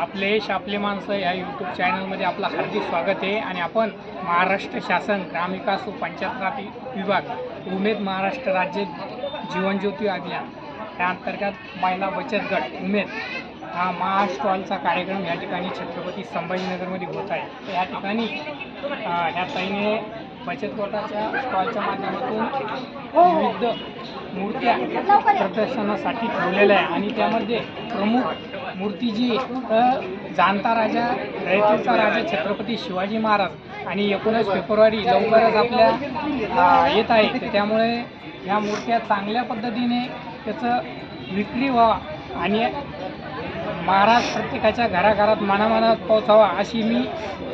आपले आपले माणसं या यूट्यूब चॅनलमध्ये आपलं हार्दिक स्वागत आहे. आणि आपण महाराष्ट्र शासन ग्रामविकास व पंचायत विभाग उमेद महाराष्ट्र राज्य जीवनज्योती अभियान या अंतर्गत महिला बचत गट उमेद हा महास्टॉलचा कार्यक्रम या ठिकाणी छत्रपती संभाजीनगरमध्ये होत आहे. या ठिकाणी ह्या ताईने बचत गटाच्या स्टॉलच्या माध्यमातून विविध मूर्त्या प्रदर्शनासाठी ठेवलेल्या आहे. आणि त्यामध्ये प्रमुख मूर्ती जी जाणता राजा रयतेचा राजा छत्रपती शिवाजी महाराज आणि एकोणीस फेब्रुवारी लवकरच आपल्या येत आहे. तर त्यामुळे ह्या मूर्त्या चांगल्या पद्धतीने त्याचं विक्री व्हावा आणि महाराज प्रत्येकाच्या घराघरात मनामनात पोहोचावा अशी मी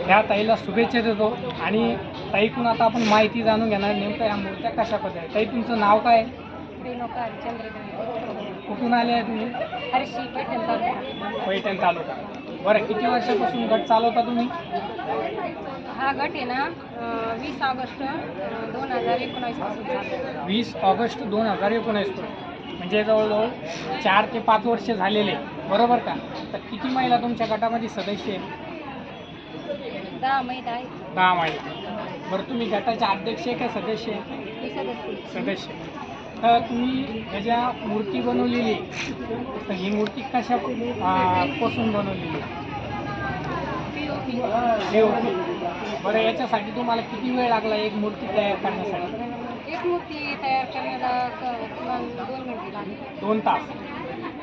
ह्या ताईला शुभेच्छा देतो. आणि ताईकडून आता आपण माहिती जाणून घेणार नेमकं ह्या मूर्त्या कशा पद्धती ताई तुमचं नाव काय कुठून आले आहे तुम्ही? पैठण तालुका बरं किती वर्षापासून गट चालवता तुम्ही? हा गट आहे ना अं, वीस ऑगस्ट अं, दोन हजार एकोणावीसपासून चालू वीस ऑगस्ट दोन हजार एकोणीस म्हणजे जवळजवळ चार ते पाच वर्ष झालेले बरोबर का? तर किती महिला तुमच्या गटामध्ये सदस्य आहेत? दहा महिला आहेत. दहा महिला. बरं तुम्ही गटाचे अध्यक्ष आहे का सदस्य आहे? सदस्य सदस्य तर तुम्ही ह्याच्या मूर्ती बनवलेली. तर ही मूर्ती कशा पासून बनवलेली हे बरं याच्यासाठी तुम्हाला किती वेळ लागला एक मूर्ती तयार करण्यासाठी? एक मूर्ती तयार करण्याला दोन मिनिटे लागले. दोन तास.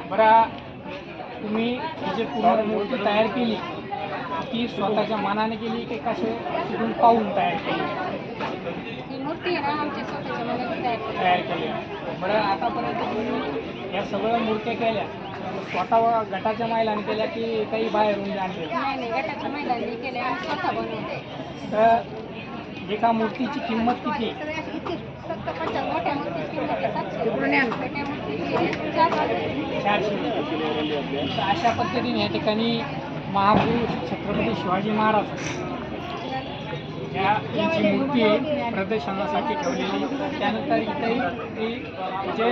बरं तुम्ही ही जी पूर्ण मूर्ती तयार केली ती स्वतःच्या मनाने केली की कसे तिथून पाहून तयार केली? मूर्ती आहे ना आमच्या स्वतःच्या मनाने तयार केली. तयार केली. बरं आतापर्यंत तुम्ही या सगळ्या मूर्त्या केल्या. स्वतः गटाच्या महिलांनी केल्या की काही बाहेरून आणलेल्या? नाही नाही गटाच्या महिलांनी केले आणि स्वतः बनवले. तर एका मूर्तीची किंमत किती? सत्तर पचास मोठ्या मूर्तीची किंमत आहे सातशे रुपये. छोट्या मूर्तीची चारशे रुपये. चारशे. रुपये. तर अशा पद्धतीने या ठिकाणी महापुरुष छत्रपती शिवाजी महाराज ह्या यांची मूर्ती आहे प्रदर्शनासाठी ठेवलेली त्यानंतर इथेही ती जे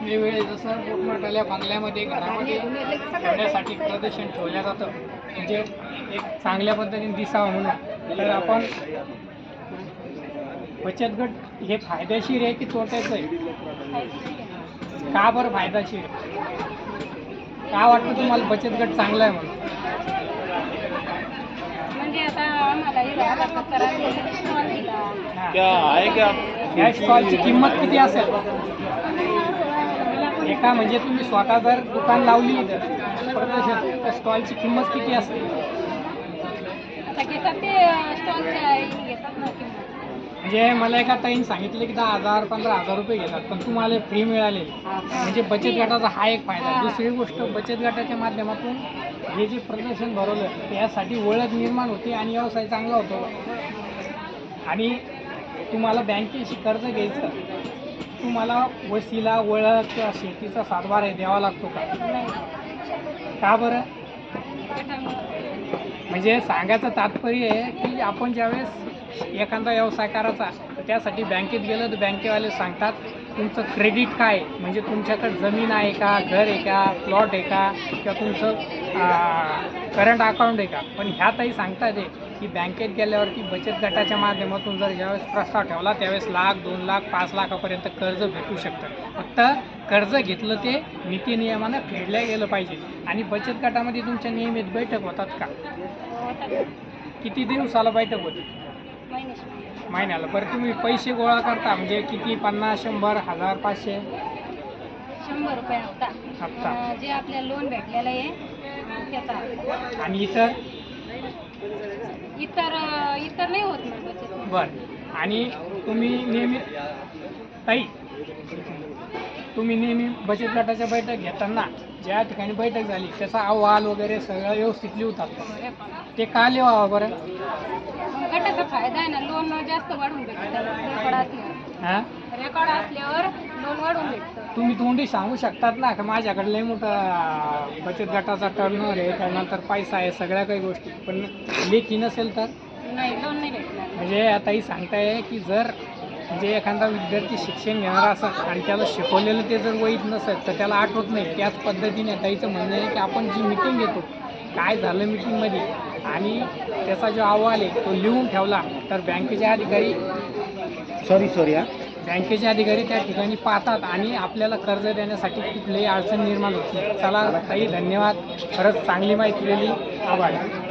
वेगवेगळे जसं मोठमोठ्या बंगल्यामध्ये घरामध्ये ठेवण्यासाठी प्रदर्शन ठेवलं जातं म्हणजे एक चांगल्या पद्धतीने दिसावं म्हणून. तर आपण बचत गट हे फायदेशीर आहे की तोट्याचं आहे? का बरं फायदेशीर का वाटतं तुम्हाला बचत गट चांगला आहे म्हणून? क्या आहे क्या? या स्टॉलची किंमत किती असेल? एका म्हणजे तुम्ही स्वतः जर दुकान लावली तर स्टॉलची किंमत किती असेल? आता घेतात ते स्टॉलच्या घेतात ना किंमत. म्हणजे मला एका ताईने सांगितले की दहा हजार पंधरा हजार रुपये घेतात पण तुम्हाला फ्री मिळाले. म्हणजे बचत गटाचा हा एक फायदा. दुसरी गोष्ट बचत गटाच्या माध्यमातून हे जे प्रदर्शन भरवलं त्यासाठी ओळख निर्माण होते आणि व्यवसाय चांगला होतो. आणि तुम्हाला बँकेशी कर्ज घ्यायचं तुम्हाला वसीला ओळख किंवा शेतीचा सातबार आहे द्यावा लागतो का? का बरं? म्हणजे सांगायचं तात्पर्य आहे की आपण ज्यावेळेस एखादा व्यवसाय करायचा तर त्यासाठी बँकेत गेलं तर बँकेवाले सांगतात तुमचं क्रेडिट काय आहे? म्हणजे तुमच्याकडे जमीन आहे का घर आहे का प्लॉट आहे का किंवा तुमचं करंट अकाउंट आहे का? पण ह्यातही सांगतात आहे की बँकेत गेल्यावरती बचत गटाच्या माध्यमातून जर ज्यावेळेस प्रस्ताव ठेवला त्यावेळेस लाख दोन लाख पाच लाखापर्यंत कर्ज भेटू शकतं. फक्त कर्ज घेतलं ते नीती नियमानं फेडल्या गेलं पाहिजे. आणि बचत गटामध्ये तुमच्या नियमित बैठक होतात का? किती दिवसाला बैठक होते? महिन्याला. बरं तुम्ही पैसे गोळा करता म्हणजे किती? पन्नास शंभर हजार पाचशे? शंभर रुपये हप्ता. हप्ता. अं, जे आपल्याला लोन भेटलेलं आहे अं, त्याचा आणि इतर? इतर अं, इतर नाही होत बचत बरं. आणि तुम्ही नेहमी ताई तुम्ही नेहमी बचत गटाच्या बैठक घेताना ज्या ठिकाणी बैठक झाली त्याचा अहवाल वगैरे सगळं व्यवस्थित लिहतात ते का लिहावं बरं? गटाचा फायदा आहे ना लोन जास्त वाढून भेटतं. रेकॉर्ड असल्यावर. हां? रेकॉर्ड असल्यावर लोन वाढून भेटतं. तुम्ही तोंडी सांगू शकतात ना का माझ्याकडे लय मोठा बचत गटाचा टर्नओव्हर आहे त्यानंतर पैसा आहे सगळ्या काही गोष्टी. पण लेखी नसेल तर? नाही लोन नाही भेटणार. म्हणजे आताही सांगताय की जर म्हणजे एखादा विद्यार्थी शिक्षण घेणारा असेल आणि त्याला शिकवलेलं ते जर वहीत नसेल तर त्याला आठवत नाही. त्याच पद्धतीने ताईचं म्हणणं आहे की आपण जी मिटिंग घेतो काय झालं मिटिंगमध्ये आणि त्याचा जो अहवाल आहे तो लिहून ठेवला तर बँकेचे अधिकारी सॉरी सॉरी हा. बँकेचे अधिकारी त्या ठिकाणी पाहतात आणि आपल्याला कर्ज देण्यासाठी कुठलीही अडचण निर्माण होत. चला ताई धन्यवाद. खरंच चांगली माहिती दिली. आभार.